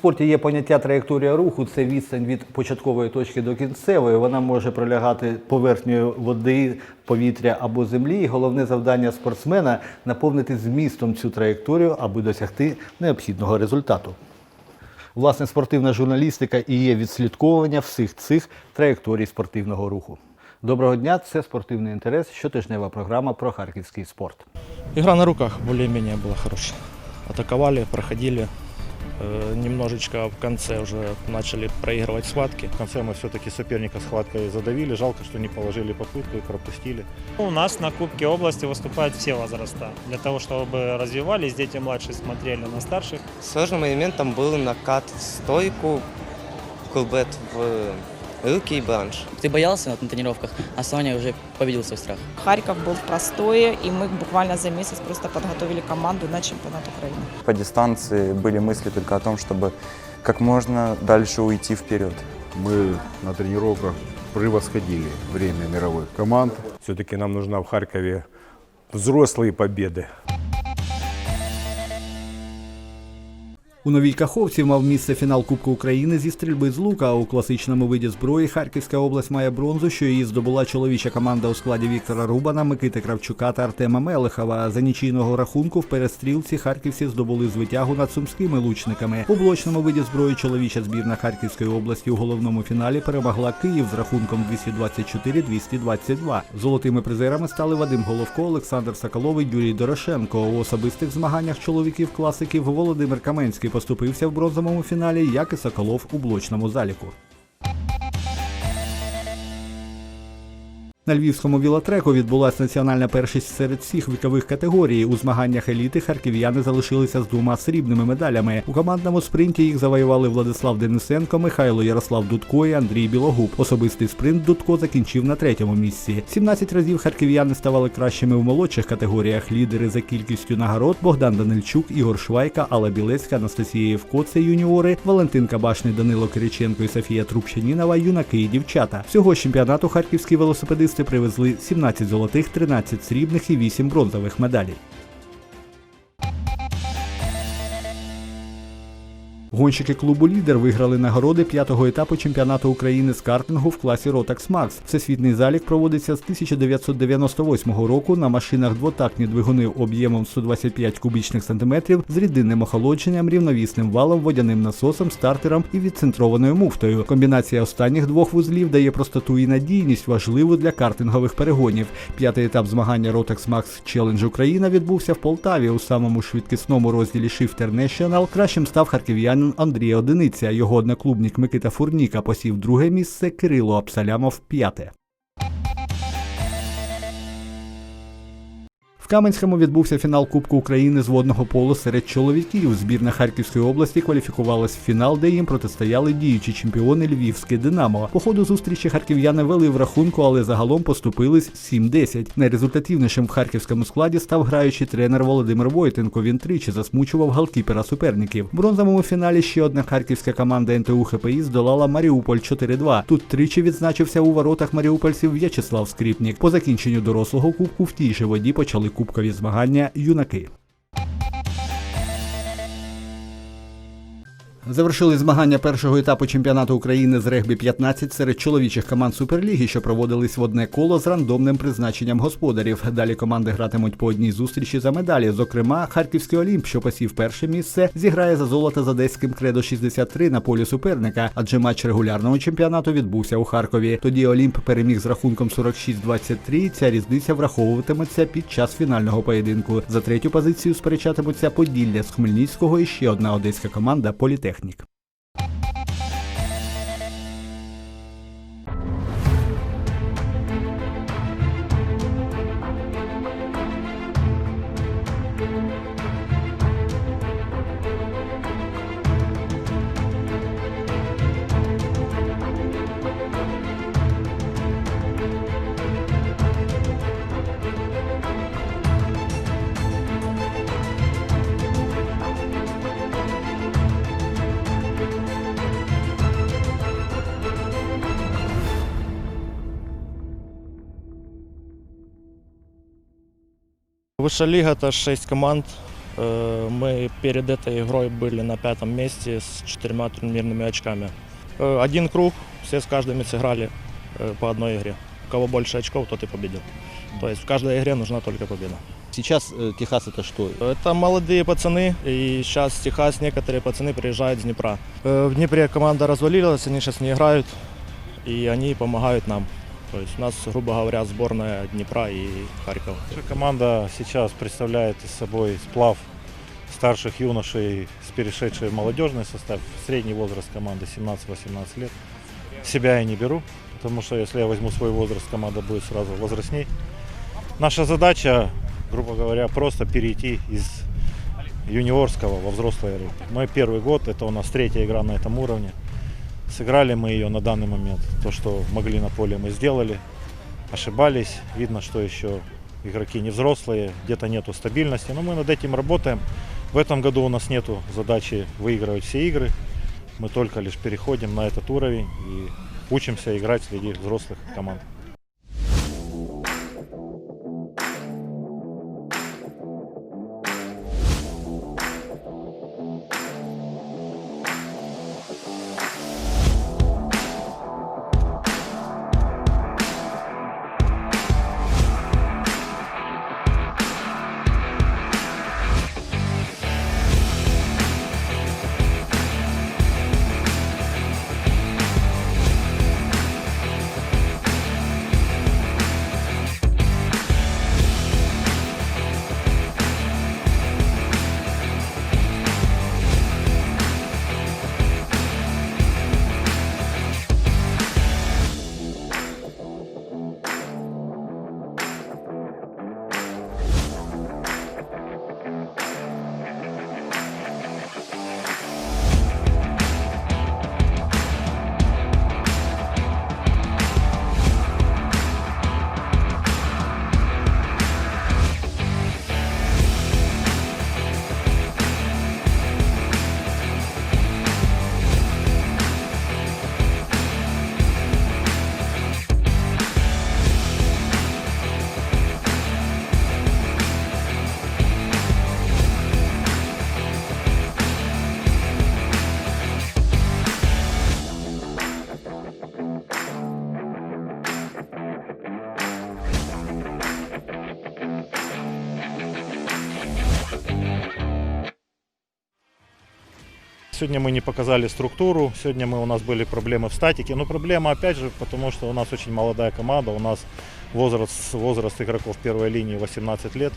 спорті є поняття траєкторія руху. Це відстань від початкової точки до кінцевої. Вона може пролягати поверхнею води, повітря або землі. І головне завдання спортсмена наповнити змістом цю траєкторію, аби досягти необхідного результату. Власне, спортивна журналістика і є відслідковування всіх цих траєкторій спортивного руху. Доброго дня, це спортивний інтерес, щотижнева програма про харківський спорт. Игра на руках более-менее была хорошая. Атаковали, проходили. Э, Немножечко в конце уже начали проигрывать схватки. В конце мы все-таки соперника схваткой задавили. Жалко, что не положили попытку и пропустили. У нас на Кубке области выступают все возраста. Для того, чтобы развивались, дети младшие смотрели на старших. Сложным элементом был накат в стойку, кулбет в руки и бранш. Ты боялся на тренировках, а Соня уже победил свой страх. Харьков был в простое, и мы буквально за месяц просто подготовили команду на чемпионат Украины. По дистанции были мысли только о том, чтобы как можно дальше уйти вперед. Мы на тренировках превосходили время мировых команд. Все-таки нам нужна в Харькове взрослые победы. У новій Каховці мав місце фінал Кубку України зі стрільби з лука. У класичному виді зброї Харківська область має бронзу, що її здобула чоловіча команда у складі Віктора Рубана, Микити Кравчука та Артема Мелехова. За нічийного рахунку в перестрілці харківці здобули звитягу над сумськими лучниками. У блочному виді зброї чоловіча збірна Харківської області у головному фіналі перемогла Київ з рахунком 224-222. Золотими призерами стали Вадим Головко, Олександр Соколовий, Юрій Дорошенко. У особистих змаганнях чоловіків класиків Володимир Каменський поступився в бронзовому фіналі, як і Соколов у блочному заліку. На львівському вілотреку відбулася національна першість серед всіх вікових категорій. У змаганнях еліти харків'яни залишилися з двома срібними медалями. У командному спринті їх завоювали Владислав Денисенко, Михайло Ярослав Дудко і Андрій Білогуб. Особистий спринт Дудко закінчив на третьому місці. 17 разів харків'яни ставали кращими в молодших категоріях. Лідери за кількістю нагород Богдан Данильчук, Ігор Швайка, Алла Білецька, Анастасія Євко, це юніори, Валентин Кабашний, Данило Кириченко і Софія Трубчанінова, юнаки і дівчата. Всього чемпіонату харківські велосипедисти привезли 17 золотих, 13 срібних і 8 бронзових медалей. Гонщики клубу Лідер виграли нагороди п'ятого етапу чемпіонату України з картингу в класі Rotax Max. Всесвітній залік проводиться з 1998 року на машинах двотактні двигуни об'ємом 125 кубічних сантиметрів з рідинним охолодженням, рівновісним валом, водяним насосом, стартером і відцентрованою муфтою. Комбінація останніх двох вузлів дає простоту і надійність, важливу для картингових перегонів. П'ятий етап змагання Rotax Max Challenge Україна відбувся в Полтаві у самому швидкісному розділі Shifter National. Кращим став харків'янин Андрій Одиниця. Його одноклубник Микита Фурніка посів друге місце, Кирило Абсалямов п'яте. Каменському відбувся фінал Кубку України з водного полу серед чоловіків. Збірна Харківської області кваліфікувалась в фінал, де їм протистояли діючі чемпіони Львівське Динамо. По ходу зустрічі харків'яни вели в рахунку, але загалом поступились 7-10. Найрезультативнішим в харківському складі став граючий тренер Володимир Войтенко. Він тричі засмучував галкіпера суперників. В бронзовому фіналі ще одна харківська команда НТУ ХПІ здолала Маріуполь 4-2. Тут тричі відзначився у воротах маріупольців В'ячеслав Скрипнік. По закінченню дорослого кубку в тій же воді почали кубкові змагання юнаки. Завершили змагання першого етапу чемпіонату України з регбі 15 серед чоловічих команд Суперліги, що проводились в одне коло з рандомним призначенням господарів. Далі команди гратимуть по одній зустрічі за медалі. Зокрема, Харківський Олімп, що посів перше місце, зіграє за золото з одеським кредо 63 на полі суперника, адже матч регулярного чемпіонату відбувся у Харкові. Тоді Олімп переміг з рахунком 46-23. Ця різниця враховуватиметься під час фінального поєдинку. За третю позицію сперечатимуться Поділля з Хмельницького і ще одна одеська команда Політехнік. Высшая лига – это 6 команд, Мы перед этой игрой были на пятом месте с четырьмя турнирными очками. Один круг, все с каждыми сыграли по одной игре. У кого больше очков, тот и победил. То есть в каждой игре нужна только победа. Сейчас э, Техас это что? Это молодые пацаны, и сейчас в Техас некоторые пацаны приезжают с Днепра. Э, В Днепре команда развалилась, они сейчас не играют, и они помогают нам. То есть у нас, грубо говоря, сборная Днепра и Харькова. Наша команда сейчас представляет собой сплав старших юношей с перешедшей в молодежный состав. Средний возраст команды 17-18 лет. Себя я не беру, потому что если я возьму свой возраст, команда будет сразу возрастней. Наша задача, грубо говоря, просто перейти из юниорского во взрослый рынок. Мой первый год, это у нас третья игра на этом уровне. Сыграли мы ее на данный момент. То, что могли на поле, мы сделали. Ошибались. Видно, что еще игроки не взрослые, где-то нету стабильности. Но мы над этим работаем. В этом году у нас нету задачи выигрывать все игры. Мы только лишь переходим на этот уровень и учимся играть среди взрослых команд. Сегодня мы не показали структуру, сегодня мы, у нас были проблемы в статике. Но проблема, опять же, потому что у нас очень молодая команда, у нас возраст, возраст игроков первой линии 18 лет.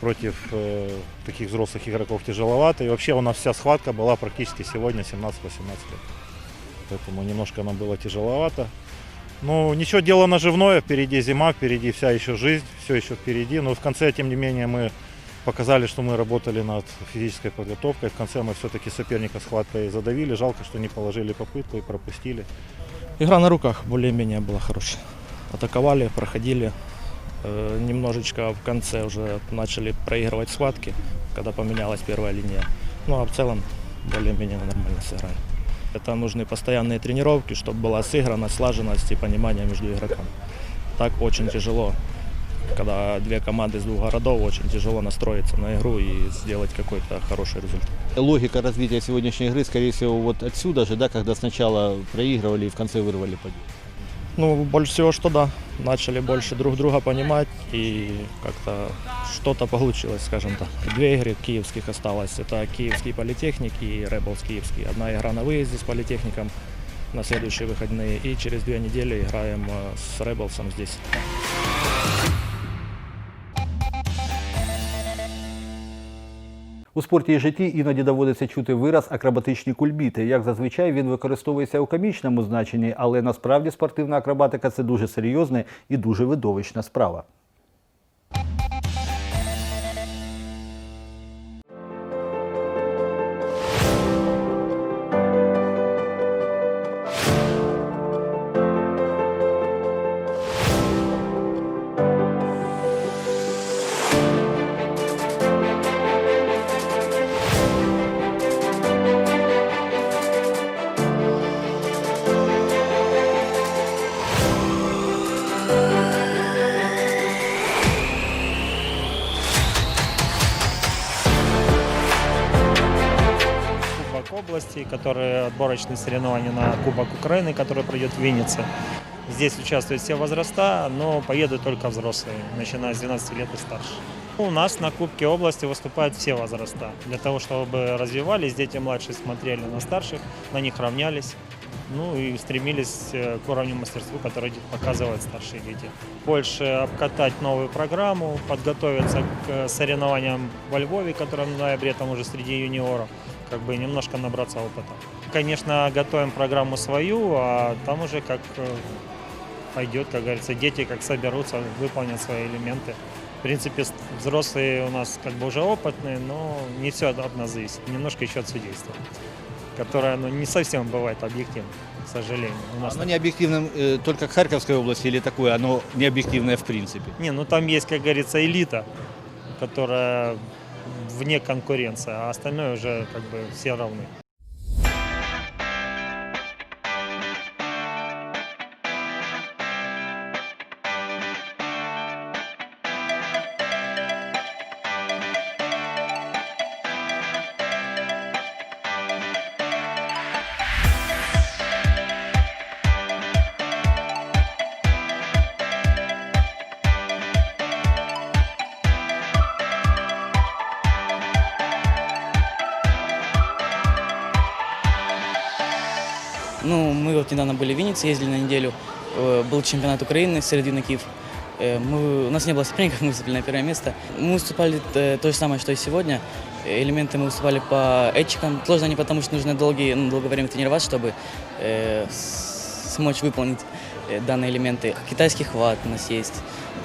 Против э, таких взрослых игроков тяжеловато. И вообще у нас вся схватка была практически сегодня 17-18 лет. Поэтому немножко нам было тяжеловато. Ну, ничего, дело наживное, впереди зима, впереди вся еще жизнь, все еще впереди. Но в конце, тем не менее, мы показали, что мы работали над физической подготовкой. В конце мы все-таки соперника схваткой задавили. Жалко, что не положили попытку и пропустили. Игра на руках более-менее была хорошая. Атаковали, проходили. Э, Немножечко в конце уже начали проигрывать схватки, когда поменялась первая линия. Ну а в целом более-менее нормально сыграли. Это нужны постоянные тренировки, чтобы была сыгранность, слаженность и понимание между игроками. Так очень тяжело. Когда две команды из двух городов, очень тяжело настроиться на игру и сделать какой-то хороший результат. Логика развития сегодняшней игры, скорее всего, вот отсюда же, да, когда сначала проигрывали и в конце вырвали победу. Ну, больше всего, что да. Начали больше друг друга понимать и как-то что-то получилось, скажем так. Две игры киевских осталось. Это киевский политехник и Rebels киевский. Одна игра на выезде с политехником на следующие выходные. И через две недели играем э, с Rebelsом здесь. У спорті і житті іноді доводиться чути вираз акробатичні кульбіти. Як зазвичай він використовується у комічному значенні, але насправді спортивна акробатика це дуже серйозна і дуже видовищна справа. Которые отборочные соревнования на Кубок Украины, который пройдет в Виннице. Здесь участвуют все возраста, но поедут только взрослые, начиная с 12 лет и старше. У нас на Кубке области выступают все возраста, для того, чтобы развивались, дети младшие смотрели на старших, на них равнялись, ну и стремились э, к уровню мастерства, который показывают старшие дети. Больше обкатать новую программу, подготовиться к соревнованиям во Львове, которые в ноябре там уже среди юниоров, как бы немножко набраться опыта. Конечно, готовим программу свою, а там уже как э, пойдет, как говорится, дети как соберутся, выполнят свои элементы. В принципе, взрослые у нас как бы уже опытные, но не все от нас зависит. Немножко еще от судейства, которое ну, не совсем бывает объективным, к сожалению. У нас Оно не объективно э, только к Харьковской области или такое, оно не объективное в принципе? Не, ну там есть, как говорится, элита, которая вне конкуренции, а остальное уже как бы все равны. Недавно были в Виннице, ездили на неделю. Э, Был чемпионат Украины среди юнаків. Э, Мы, у нас не было соперников, мы выступили на первое место. Мы выступали э, то же самое, что и сегодня. Элементы мы выступали по этчикам. Сложно не потому, что нужно долгие, ну, долгое время тренироваться, чтобы э, смочь выполнить данные элементы. Китайский хват у нас есть.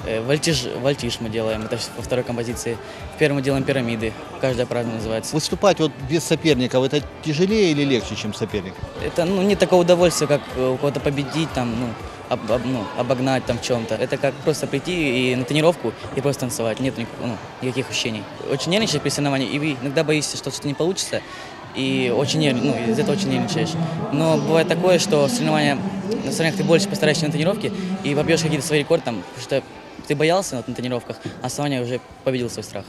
Э, Вольтиж, вольтиж мы делаем, это во второй композиции. В первом мы делаем пирамиды, каждая по-разному называется. Выступать вот без соперников, это тяжелее или легче, чем соперник? Это ну, не такого удовольствия, как э, у кого-то победить, там, ну, об- об- ну, обогнать там в чем-то. Это как просто прийти и на тренировку и просто танцевать. Нет никак- ну, никаких ощущений. Очень нервничаешь при соревновании, и иногда боишься, что что-то не получится. И очень нерв... ну, из этого очень нервничаешь. Но бывает такое, что соревнования, на соревнованиях ты больше постараешься на тренировке и побьешь какие-то свои рекорды, там, потому что ты боялся на тренировках, а соревнованиях уже победил свой страх.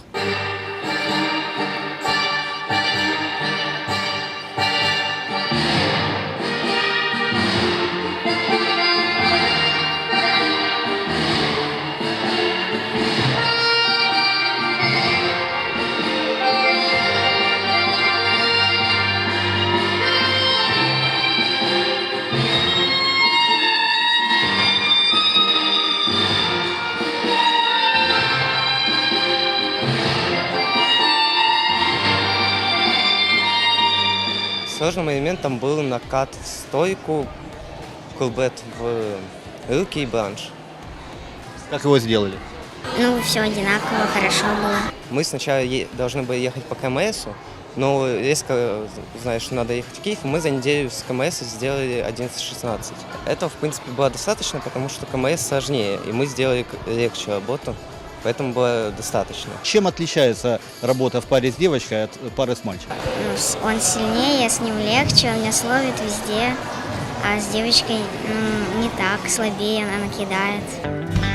Сложным элементом был накат в стойку, кулбет в руки и бранш. Как его сделали? Ну, все одинаково, хорошо было. Мы сначала должны были ехать по КМСу, но резко знаешь, что надо ехать в Киев, мы за неделю с КМС сделали 11.16. Этого, в принципе, было достаточно, потому что КМС сложнее, и мы сделали легче работу, поэтому было достаточно. Чем отличается работа в паре с девочкой от пары с мальчиком? Ну, он сильнее, с ним легче, он меня словит везде. А с девочкой ну, не так, слабее, она накидает.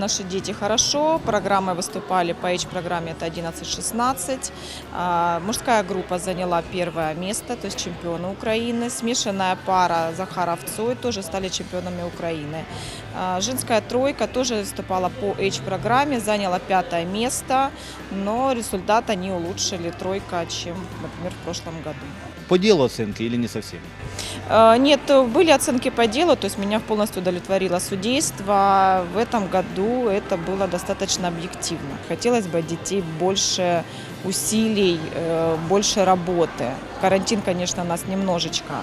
Наши дети хорошо, программы выступали по H-программе это 11-16. А, Мужская группа заняла первое место, то есть чемпионы Украины. Смешанная пара Захаров Цой тоже стали чемпионами Украины. А, Женская тройка тоже выступала по H-программе, заняла пятое место, но результат они улучшили тройка, чем, например, в прошлом году. По делу оценки или не совсем? Э, Нет, были оценки по делу, то есть меня полностью удовлетворило судейство. В этом году это было достаточно объективно. Хотелось бы от детей больше усилий, э, больше работы. Карантин, конечно, нас немножечко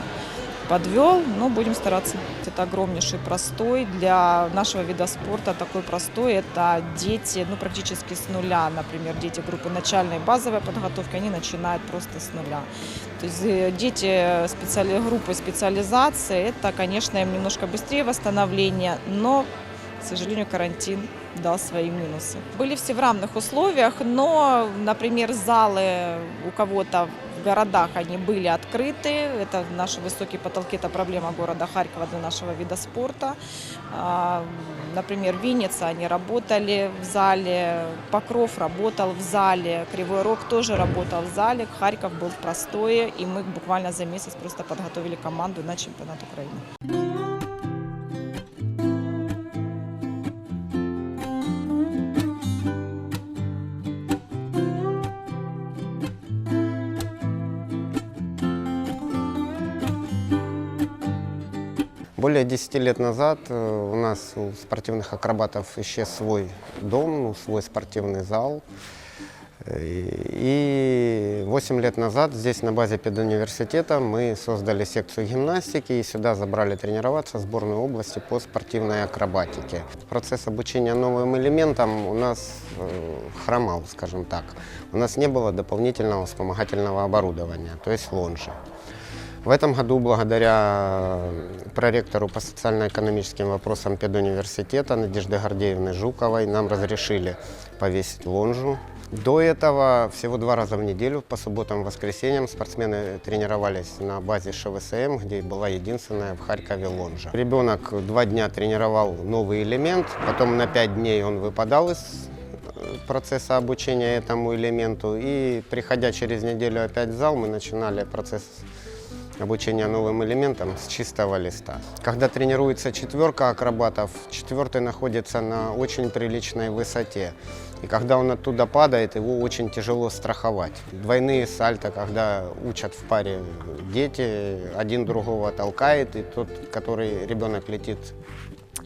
подвел, но будем стараться. Это огромнейший простой для нашего вида спорта. Такой простой – это дети, ну, практически с нуля. Например, дети группы начальной и базовой подготовки, они начинают просто с нуля. То есть э, дети специали... группы специализации, это, конечно, им немножко быстрее восстановление, но сожалению, карантин дал свои минусы. Были все в равных условиях, но, например, залы у кого-то городах они были открыты. Это наши высокие потолки, это проблема города Харькова для нашего вида спорта. А, Например, Винница, они работали в зале, Покров работал в зале, Кривой Рог тоже работал в зале, Харьков был в простое, и мы буквально за месяц просто подготовили команду на чемпионат Украины. Более 10 лет назад э, у нас у спортивных акробатов исчез свой дом, ну, свой спортивный зал. Э, И 8 лет назад здесь на базе педуниверситета мы создали секцию гимнастики и сюда забрали тренироваться сборную области по спортивной акробатике. Процесс обучения новым элементам у нас э, хромал, скажем так. У нас не было дополнительного вспомогательного оборудования, то есть лонжи. В этом году, благодаря проректору по социально-экономическим вопросам педуниверситета Надежды Гордеевны Жуковой, нам разрешили повесить лонжу. До этого всего два раза в неделю, по субботам и воскресеньям, спортсмены тренировались на базе ШВСМ, где была единственная в Харькове лонжа. Ребенок два дня тренировал новый элемент, потом на пять дней он выпадал из э, процесса обучения этому элементу. И приходя через неделю опять в зал, мы начинали процесс обучения новым элементам с чистого листа. Когда тренируется четверка акробатов, четвертый находится на очень приличной высоте. И когда он оттуда падает, его очень тяжело страховать. Двойные сальто, когда учат в паре дети, один другого толкает, и тот, который ребенок летит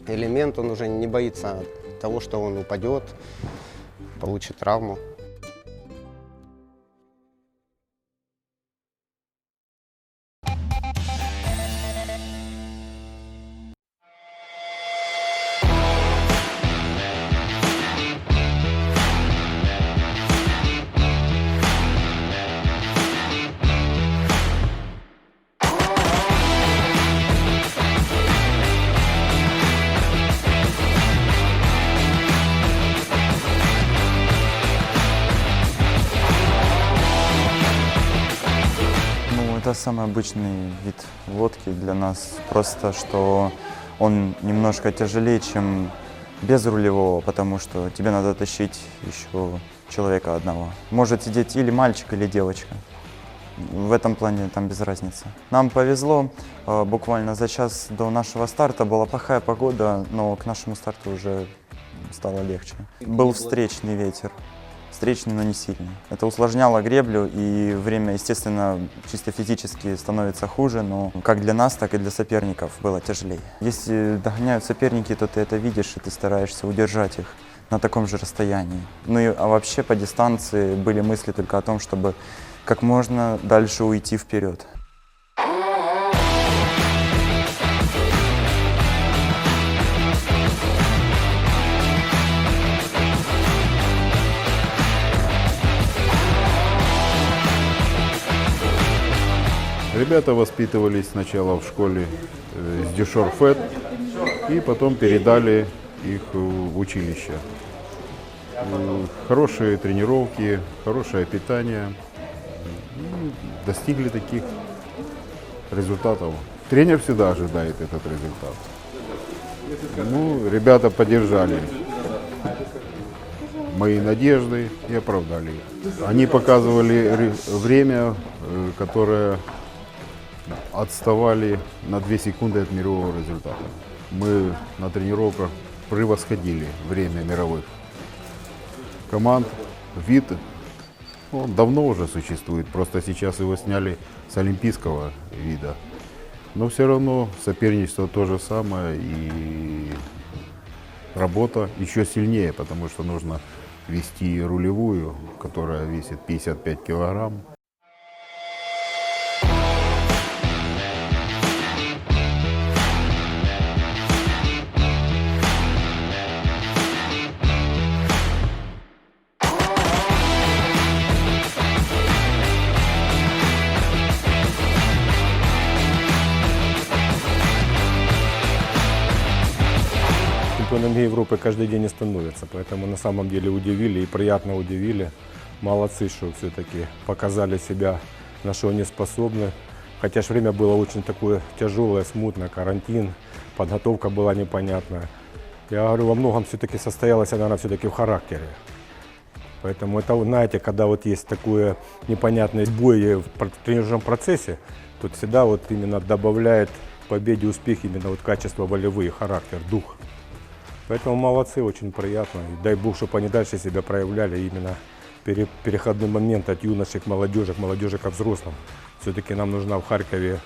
элемент, он уже не боится того, что он упадет, получит травму. Самый обычный вид лодки для нас. Просто, что он немножко тяжелее, чем без рулевого, потому что тебе надо тащить еще человека одного. Может сидеть или мальчик, или девочка. В этом плане там без разницы. Нам повезло, э, буквально за час до нашего старта была плохая погода, но к нашему старту уже стало легче. Был встречный ветер, встречный, но не сильный. Это усложняло греблю, и время, естественно, чисто физически становится хуже, но как для нас, так и для соперников было тяжелее. Если догоняют соперники, то ты это видишь, и ты стараешься удержать их на таком же расстоянии. Ну и а вообще по дистанции были мысли только о том, чтобы как можно дальше уйти вперед. Ребята воспитывались сначала в школе э, с Дюшорфет и потом передали их в училище. Э, Хорошие тренировки, хорошее питание. Ну, Достигли таких результатов. Тренер всегда ожидает этот результат. Ну, ребята поддержали мои надежды и оправдали их. Они показывали ре- время, э, которое отставали на 2 секунды от мирового результата. Мы на тренировках превосходили время мировых команд. Вид, он давно уже существует, просто сейчас его сняли с олимпийского вида. Но все равно соперничество то же самое и работа еще сильнее, потому что нужно вести рулевую, которая весит 55 килограмм. Каждый день не становятся. Поэтому на самом деле удивили и приятно удивили. Молодцы, что все-таки показали себя, на что они способны. Хотя ж время было очень такое тяжелое, смутное, карантин, подготовка была непонятная. Я говорю, во многом все-таки состоялась она, все-таки в характере. Поэтому это, знаете, когда вот есть такое непонятное сбой в тренировочном процессе, тут всегда вот именно добавляет победе успех именно вот качество волевые, характер, дух. Поэтому молодцы, очень приятно. И дай бог, чтобы они дальше себя проявляли именно пере- переходной момент от юношей к молодежи, к молодежи ко взрослым. Все-таки нам нужна в Харькове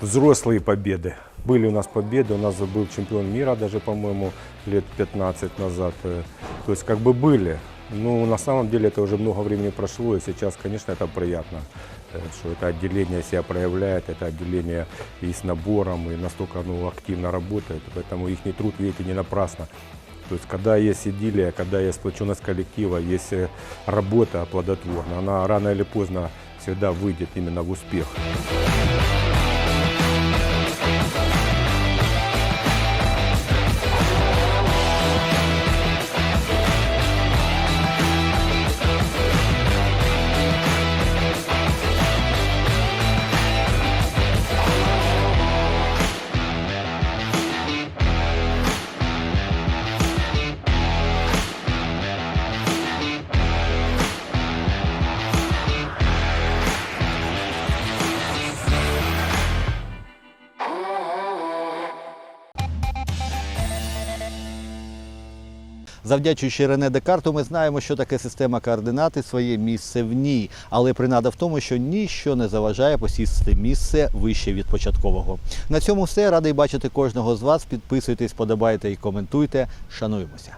взрослые победы. Были у нас победы, у нас был чемпион мира даже, по-моему, лет 15 назад. Э, То есть как бы были. Ну, на самом деле это уже много времени прошло, и сейчас, конечно, это приятно, э, что это отделение себя проявляет, это отделение и с набором, и настолько ну, активно работает, поэтому их труд, видите, не напрасно. То есть, когда есть идиллия, когда есть сплоченность коллектива, есть э, работа плодотворная, она рано или поздно всегда выйдет именно в успех. Завдячуючи Рене Декарту, ми знаємо, що таке система координати своє місце в ній. Але принада в тому, що ніщо не заважає посісти місце вище від початкового. На цьому все. Радий бачити кожного з вас. Підписуйтесь, подобайте і коментуйте. Шануємося.